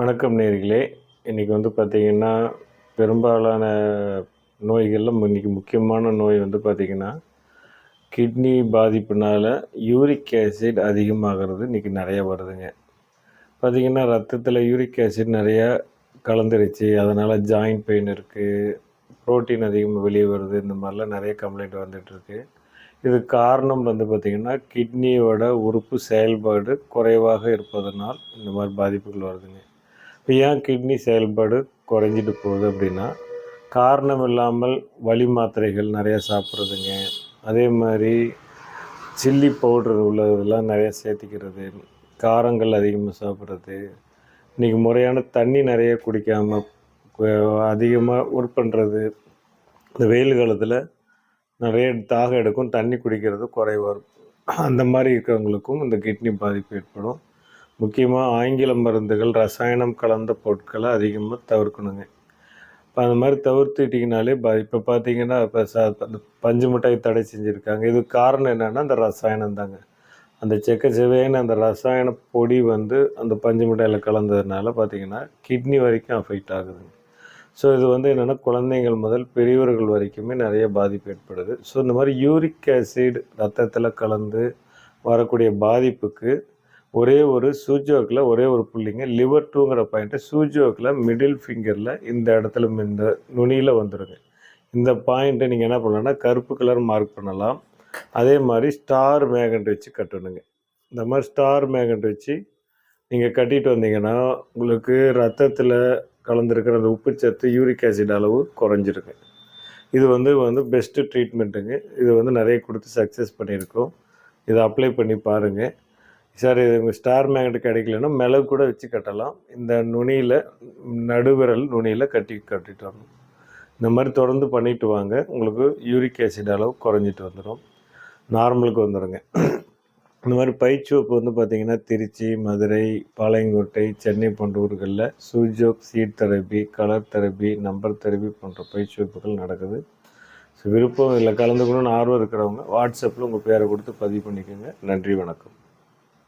வணக்கம் நேர்களே. இன்றைக்கி வந்து பார்த்திங்கன்னா பெரும்பாலான நோய்களில் இன்றைக்கி முக்கியமான நோய் வந்து பார்த்திங்கன்னா கிட்னி பாதிப்புனால் யூரிக் ஆசிட் அதிகமாகிறது இன்றைக்கி நிறைய வருதுங்க. பார்த்திங்கன்னா ரத்தத்தில் யூரிக் ஆசிட் நிறையா கலந்துருச்சு. அதனால் ஜாயிண்ட் பெயின் இருக்குது ப்ரோட்டீன் அதிகமாக வெளியே வருது. இந்த மாதிரிலாம் நிறைய கம்ப்ளைண்ட் வந்துட்டுருக்கு. இது காரணம் வந்து பார்த்திங்கன்னா கிட்னியோட உறுப்பு செயல்பாடு குறைவாக இருப்பதனால் இந்த மாதிரி பாதிப்புகள் வருதுங்க. இப்போ ஏன் கிட்னி செயல்பாடு குறைஞ்சிட்டு போகுது அப்படின்னா காரணம் இல்லாமல் வலி மாத்திரைகள் நிறையா சாப்பிட்றதுங்க. அதே மாதிரி சில்லி பவுடர் உள்ளதெல்லாம் நிறையா சேர்த்திக்கிறது காரங்கள் அதிகமாக சாப்பிட்றது. இன்றைக்கி முறையான தண்ணி நிறைய குடிக்காமல் அதிகமாக ஒர்க் பண்ணுறது இந்த வெயில் காலத்தில் நிறைய தாகம் எடுக்கும் தண்ணி குடிக்கிறது குறைவாக இருக்கும். அந்த மாதிரி இருக்கிறவங்களுக்கும் இந்த கிட்னி பாதிப்பு ஏற்படும். முக்கியமாக ஆங்கில மருந்துகள் ரசாயனம் கலந்த பொருட்களை அதிகமாக தவிர்க்கணுங்க. இப்போ அந்த மாதிரி தவிர்த்துட்டிங்கனாலே பா இப்போ பார்த்தீங்கன்னா இப்போ ச அந்த பஞ்சு மிட்டாய் தடை செஞ்சுருக்காங்க. இது காரணம் என்னென்னா அந்த ரசாயனம் தாங்க. அந்த செக்க செவையான அந்த ரசாயன பொடி வந்து அந்த பஞ்சு மிட்டாயில் கலந்ததுனால பார்த்திங்கன்னா கிட்னி வரைக்கும் அஃபெக்ட் ஆகுதுங்க. ஸோ இது வந்து என்னென்னா குழந்தைங்கள் முதல் பெரியவர்கள் வரைக்குமே நிறைய பாதிப்பு ஏற்படுது. ஸோ இந்த மாதிரி யூரிக் ஆசிட் ரத்தத்தில் கலந்து வரக்கூடிய பாதிப்புக்கு ஒரே ஒரு சூஜோக்கில் ஒரே ஒரு புள்ளிங்க. லிவர் டூங்கிற பாயிண்ட்டு சூஜோக்கில் மிடில் ஃபிங்கரில் இந்த இடத்துல இந்த நுனியில் வந்துடுங்க இந்த பாயிண்ட்டை நீங்கள் என்ன பண்ணலாம்னா கருப்பு கலர் மார்க் பண்ணலாம். அதே மாதிரி ஸ்டார் மேகண்ட் வச்சு கட்டணுங்க. இந்த மாதிரி ஸ்டார் மேகண்ட் வச்சு நீங்கள் கட்டிட்டு வந்தீங்கன்னா உங்களுக்கு ரத்தத்தில் கலந்துருக்கிற அந்த உப்புச்சத்து யூரிக் ஆசிட் அளவு குறைஞ்சிருங்க. இது வந்து வந்து பெஸ்ட்டு ட்ரீட்மெண்ட்டுங்க இது வந்து நிறைய கொடுத்து சக்ஸஸ் பண்ணியிருக்கோம். இதை அப்ளை பண்ணி பாருங்கள் சார் இது உங்கள் ஸ்டார் மேக்னெட் கிடைக்கலன்னா மிளகு கூட வச்சு கட்டலாம். இந்த நுனியில் நடுவிரல் நுனியில் கட்டி கட்டிட்டு வரணும் இந்த மாதிரி தொடர்ந்து பண்ணிட்டு வாங்க. உங்களுக்கு யூரிக் ஆசிட் அளவு குறைஞ்சிட்டு வந்துடும் நார்மலுக்கு வந்துடுங்க இந்த மாதிரி பயிற்சிவப்பு வந்து பார்த்திங்கன்னா திருச்சி மதுரை பாளையங்கோட்டை சென்னை போன்ற ஊர்களில் Sujok seed therapy colour therapy number therapy போன்ற பயிற்சிவப்புகள் நடக்குது. ஸோ விருப்பம் இதில் கலந்துக்கணும்னு ஆர்வம் இருக்கிறவங்க வாட்ஸ்அப்பில் உங்கள் பேரை கொடுத்து பதிவு பண்ணிக்கோங்க. நன்றி வணக்கம்.